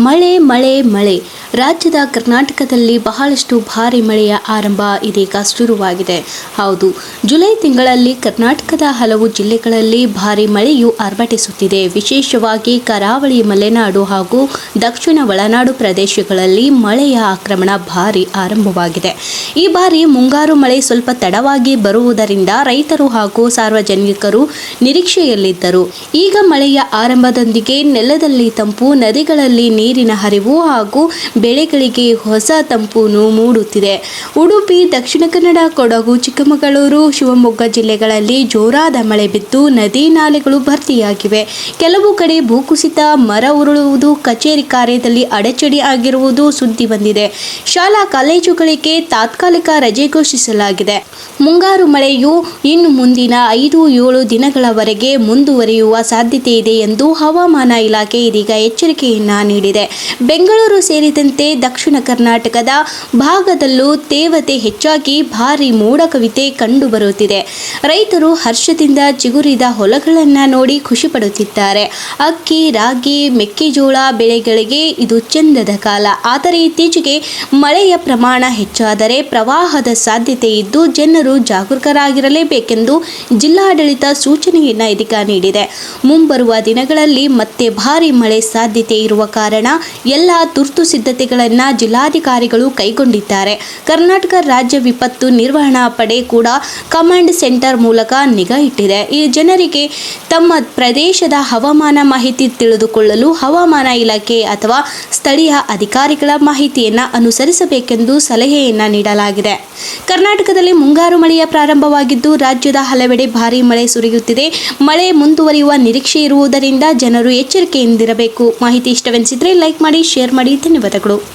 ಮಳೆ ಮಳೆ ಮಳೆ. ರಾಜ್ಯದ ಕರ್ನಾಟಕದಲ್ಲಿ ಬಹಳಷ್ಟು ಭಾರಿ ಮಳೆಯ ಆರಂಭ ಇದೀಗ ಶುರುವಾಗಿದೆ. ಹೌದು, ಜುಲೈ ತಿಂಗಳಲ್ಲಿ ಕರ್ನಾಟಕದ ಹಲವು ಜಿಲ್ಲೆಗಳಲ್ಲಿ ಭಾರಿ ಮಳೆಯು ಆರ್ಭಟಿಸುತ್ತಿದೆ ವಿಶೇಷವಾಗಿ ಕರಾವಳಿ ಮಲೆನಾಡು ಹಾಗೂ ದಕ್ಷಿಣ ಒಳನಾಡು ಪ್ರದೇಶಗಳಲ್ಲಿ ಮಳೆಯ ಆಕ್ರಮಣ ಭಾರಿ ಆರಂಭವಾಗಿದೆ. ಈ ಬಾರಿ ಮುಂಗಾರು ಮಳೆ ಸ್ವಲ್ಪ ತಡವಾಗಿ ಬರುವುದರಿಂದ ರೈತರು ಹಾಗೂ ಸಾರ್ವಜನಿಕರು ನಿರೀಕ್ಷೆಯಲ್ಲಿದ್ದರು. ಈಗ ಮಳೆಯ ಆರಂಭದೊಂದಿಗೆ ನೆಲದಲ್ಲಿ ತಂಪು, ನದಿಗಳಲ್ಲಿ ನೀರಿನ ಹರಿವು ಹಾಗೂ ಬೆಳೆಗಳಿಗೆ ಹೊಸ ತಂಪನ್ನು ಮೂಡುತ್ತಿದೆ. ಉಡುಪಿ, ದಕ್ಷಿಣ ಕನ್ನಡ, ಕೊಡಗು, ಚಿಕ್ಕಮಗಳೂರು, ಶಿವಮೊಗ್ಗ ಜಿಲ್ಲೆಗಳಲ್ಲಿ ಜೋರಾದ ಮಳೆ ಬಿದ್ದು ನದಿ ನಾಲೆಗಳು ಭರ್ತಿಯಾಗಿವೆ. ಕೆಲವು ಕಡೆ ಭೂಕುಸಿತ, ಮರ ಉರುಳುವುದು, ಕಚೇರಿ ಕಾರ್ಯದಲ್ಲಿ ಅಡಚಣೆ ಆಗಿರುವುದು ಸುದ್ದಿ ಬಂದಿದೆ. ಶಾಲಾ ಕಾಲೇಜುಗಳಿಗೆ ತಾತ್ಕಾಲಿಕ ರಜೆ ಘೋಷಿಸಲಾಗಿದೆ. ಮುಂಗಾರು ಮಳೆಯು ಇನ್ನು ಮುಂದಿನ ಐದು, ಏಳು ದಿನಗಳವರೆಗೆ ಮುಂದುವರಿಯುವ ಸಾಧ್ಯತೆ ಇದೆ ಎಂದು ಹವಾಮಾನ ಇಲಾಖೆ ಇದೀಗ ಎಚ್ಚರಿಕೆಯನ್ನ ನೀಡಿದೆ. ಬೆಂಗಳೂರು ಸೇರಿದಂತೆ ದಕ್ಷಿಣ ಕರ್ನಾಟಕದ ಭಾಗದಲ್ಲೂ ತೇವತೆ ಹೆಚ್ಚಾಗಿ ಭಾರಿ ಮೋಡ ಕವಿತೆ ಕಂಡುಬರುತ್ತಿದೆ. ರೈತರು ಹರ್ಷದಿಂದ ಚಿಗುರಿದ ಹೊಲಗಳನ್ನು ನೋಡಿ ಖುಷಿಪಡುತ್ತಿದ್ದಾರೆ ಅಕ್ಕಿ, ರಾಗಿ, ಮೆಕ್ಕೆಜೋಳ ಬೆಳೆಗಳಿಗೆ ಇದು ಚಂದದ ಕಾಲ. ಆದರೆ ಇತ್ತೀಚೆಗೆ ಮಳೆಯ ಪ್ರಮಾಣ ಹೆಚ್ಚಾದರೆ ಪ್ರವಾಹದ ಸಾಧ್ಯತೆ ಇದ್ದು ಜನರು ಜಾಗರೂಕರಾಗಿರಲೇಬೇಕೆಂದು ಜಿಲ್ಲಾಡಳಿತ ಸೂಚನೆಯನ್ನ ಇದೀಗ ನೀಡಿದೆ. ಮುಂಬರುವ ದಿನಗಳಲ್ಲಿ ಮತ್ತೆ ಭಾರಿ ಮಳೆ ಸಾಧ್ಯತೆ ಇರುವ ಕಾರಣ ಎಲ್ಲ ತುರ್ತು ಸಿದ್ಧತೆಗಳನ್ನು ಜಿಲ್ಲಾಧಿಕಾರಿಗಳು ಕೈಗೊಂಡಿದ್ದಾರೆ. ಕರ್ನಾಟಕ ರಾಜ್ಯ ವಿಪತ್ತು ನಿರ್ವಹಣಾ ಪಡೆ ಕೂಡ ಕಮಾಂಡ್ ಸೆಂಟರ್ ಮೂಲಕ ನಿಗಾ ಇಟ್ಟಿದೆ. ಈ ಜನರಿಗೆ ತಮ್ಮ ಪ್ರದೇಶದ ಹವಾಮಾನ ಮಾಹಿತಿ ತಿಳಿದುಕೊಳ್ಳಲು ಹವಾಮಾನ ಇಲಾಖೆ ಅಥವಾ ಸ್ಥಳೀಯ ಅಧಿಕಾರಿಗಳ ಮಾಹಿತಿಯನ್ನು ಅನುಸರಿಸಬೇಕೆಂದು ಸಲಹೆಯನ್ನ ನೀಡಲಾಗಿದೆ. ಕರ್ನಾಟಕದಲ್ಲಿ ಮುಂಗಾರು ಮಳೆಯ ಪ್ರಾರಂಭವಾಗಿದ್ದು, ರಾಜ್ಯದ ಹಲವೆಡೆ ಭಾರೀ ಮಳೆ ಸುರಿಯುತ್ತಿದೆ. ಮಳೆ ಮುಂದುವರಿಯುವ ನಿರೀಕ್ಷೆ ಇರುವುದರಿಂದ ಜನರು ಎಚ್ಚರಿಕೆಯಿಂದಿರಬೇಕು. ಮಾಹಿತಿ ಇಷ್ಟವೆನಿಸಿದರೆ ಲೈಕ್ ಮಾಡಿ, ಶೇರ್ ಮಾಡಿ. ಧನ್ಯವಾದಗಳು. ఇప్పుడు